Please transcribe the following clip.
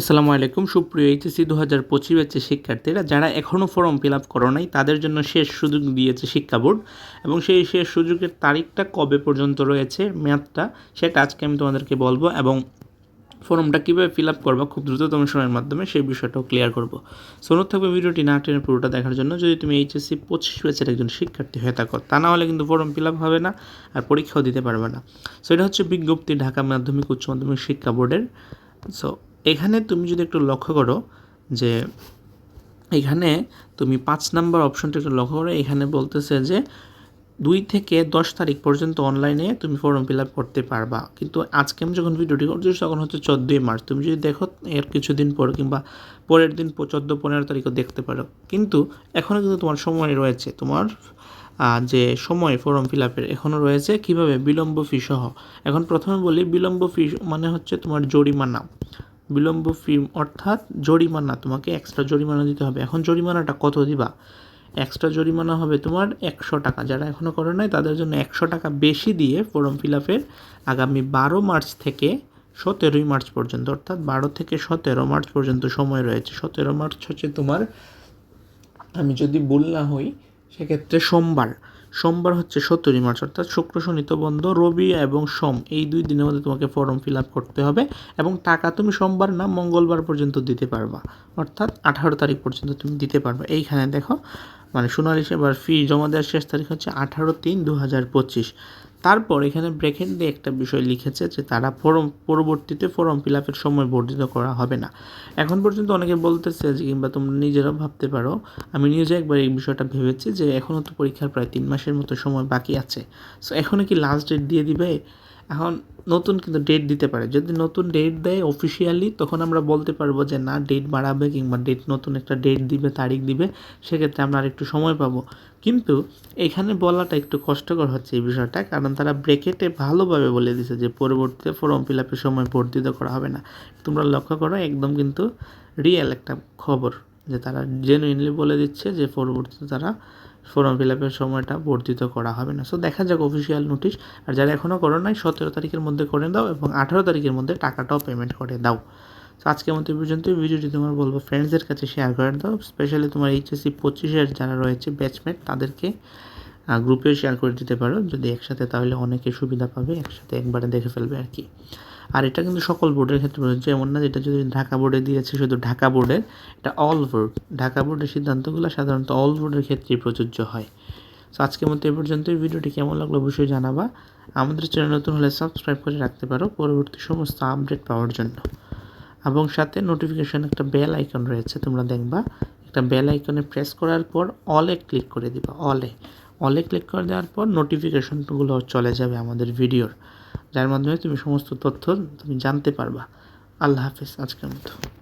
আসসালামু আলাইকুম। সুপ্রিয় এইচএসসি দু হাজার পঁচিশ ব্যাচের শিক্ষার্থীরা, যারা এখনও ফর্ম ফিল আপ করো নাই, তাদের জন্য শেষ সুযোগ দিয়েছে শিক্ষা বোর্ড এবং সেই শেষ সুযোগের তারিখটা কবে পর্যন্ত রয়েছে মেয়াদটা সেটা আজকে আমি তোমাদেরকে বলব এবং ফর্মটা কীভাবে ফিল আপ করব খুব দ্রুততম সময়ের মাধ্যমে সেই বিষয়টাও ক্লিয়ার করব। সোনত থাকবে ভিডিওটি না টেনে পুরোটা দেখার জন্য, যদি তুমি এইচএসসি পঁচিশ ব্যাচের একজন শিক্ষার্থী হয়ে থাকো, তা না হলে কিন্তু ফর্ম ফিল আপ হবে না আর পরীক্ষাও দিতে পারবে না। সো এটা হচ্ছে বিজ্ঞপ্তি ঢাকা মাধ্যমিক উচ্চ মাধ্যমিক শিক্ষা বোর্ডের। সো এখানে তুমি যদি একটু লক্ষ্য করো যে এখানে তুমি পাঁচ নাম্বার অপশনটা একটু লক্ষ্য করো, এখানে বলতেছে যে দুই থেকে দশ তারিখ পর্যন্ত অনলাইনে তুমি ফর্ম ফিল আপ করতে পারবা। কিন্তু আজকে আমি যখন ভিডিওটি করছি, তখন হচ্ছে চোদ্দোই মার্চ। তুমি যদি দেখো এর কিছুদিন পর কিংবা পরের দিন চোদ্দ পনেরো তারিখও দেখতে পারো। কিন্তু এখনও কিন্তু তোমার সময় রয়েছে। তোমার যে সময় ফর্ম ফিল আপের এখনও রয়েছে, কীভাবে? বিলম্ব ফি সহ। এখন প্রথমে বলি, বিলম্ব ফি মানে হচ্ছে তোমার জরিমানা। বিলম্ব ফি অর্থাৎ জরিমানা, তোমাকে এক্সট্রা জরিমানা দিতে হবে। এখন জরিমানাটা কত দিবা? এক্সট্রা জরিমানা হবে তোমার একশো টাকা। যারা এখনও করে নাই, তাদের জন্য একশো টাকা বেশি দিয়ে ফর্ম ফিল আপের আগামী বারো মার্চ থেকে সতেরোই মার্চ পর্যন্ত, অর্থাৎ বারো থেকে সতেরো মার্চ পর্যন্ত সময় রয়েছে। সতেরো মার্চ হচ্ছে তোমার, আমি যদি ভুল না হই, সেক্ষেত্রে সোমবার। সোমবার হচ্ছে সত্তরই মার্চ, অর্থাৎ শুক্র, শনি, তো বন্ধ, রবি এবং সোম, এই দুই দিনের মধ্যে তোমাকে ফর্ম ফিল আপ করতে হবে এবং টাকা তুমি সোমবার না, মঙ্গলবার পর্যন্ত দিতে পারবা, অর্থাৎ আঠারো তারিখ পর্যন্ত তুমি দিতে পারবা। এইখানে দেখো মানে সোনালি সেবার ফি জমা দেওয়ার শেষ তারিখ হচ্ছে আঠারো তিন দু হাজার পঁচিশ। তারপর এখানে ব্রেকেট দিয়ে একটা বিষয় লিখেছে যে তারা ফরম পরবর্তীতে ফরম ফিল আপের সময় বর্ধিত করা হবে না। এখন পর্যন্ত অনেকে বলতেছে যে, কিংবা তোমরা নিজেরাও ভাবতে পারো। আমি নিজে একবার এই বিষয়টা ভেবেছি যে এখনও তো পরীক্ষার প্রায় তিন মাসের মতো সময় বাকি আছে। সো এখনও কি লাস্ট ডেট দিয়ে দিবে? এখন নতুন কিন্তু ডেট দিতে পারে। যদি নতুন ডেট দেয় অফিসিয়ালি তখন আমরা বলতে পারব যে না ডেট বাড়াবে কিংবা ডেট নতুন একটা ডেট দিবে, তারিখ দিবে, সেক্ষেত্রে আমরা আর একটু সময় পাবো। কিন্তু এখানে বলাটা একটু কষ্টকর হচ্ছে এই বিষয়টা, কারণ তারা ব্রেকেটে ভালোভাবে বলে দিছে যে পরবর্তীতে ফর্ম ফিল আপের সময় বর্ধিত করা হবে না। তোমরা লক্ষ্য করো, একদম কিন্তু রিয়েল একটা খবর। যে তারা জেনুইনলি বলে দিচ্ছে যে পরবর্তীতে তারা ফর্ম ফিল আপের সময়টা বর্ধিত করা হবে না। সো দেখা যাক অফিসিয়াল নোটিশ আর যারা এখনও করো নাই, সতেরো তারিখের মধ্যে করে দাও এবং আঠারো তারিখের মধ্যে টাকাটাও পেমেন্ট করে দাও। তো আজকের মতো পর্যন্ত ভিডিওটি তোমার বলব ফ্রেন্ডসদের কাছে শেয়ার করে দাও। স্পেশালি তোমার এইচএসসি পঁচিশের যারা রয়েছে ব্যাচমেট তাদেরকে গ্রুপেও শেয়ার করে দিতে পারো। যদি একসাথে, তাহলে অনেকে সুবিধা পাবে, একসাথে একবারে দেখে ফেলবে আর কি। আর এটা কিন্তু সকল বোর্ডের ক্ষেত্রে প্রযোজ্য এমন না, যেটা যদি ঢাকা বোর্ডে দিয়েছে, শুধু ঢাকা বোর্ডের এটা অল বোর্ড ঢাকা বোর্ডের সিদ্ধান্তগুলো সাধারণত অল বোর্ডের ক্ষেত্রেই প্রযোজ্য হয়। তো আজকের মতো এ পর্যন্ত ভিডিওটি কেমন লাগল অবশ্যই জানাবা। আমাদের চ্যানেল নতুন হলে সাবস্ক্রাইব করে রাখতে পারো পরবর্তী সমস্ত আপডেট পাওয়ার জন্য। এবং সাথে নোটিফিকেশান একটা বেল আইকন রয়েছে, তোমরা দেখবা। একটা বেল আইকনে প্রেস করার পর অলে ক্লিক করে দিবা অলে অলে ক্লিক করে দেওয়ার পর নোটিফিকেশনগুলো চলে যাবে আমাদের ভিডিওর যার মাধ্যমে তুমি সমস্ত তথ্য তুমি জানতে পারবা। আল্লাহ হাফিজ, আজকের মতো।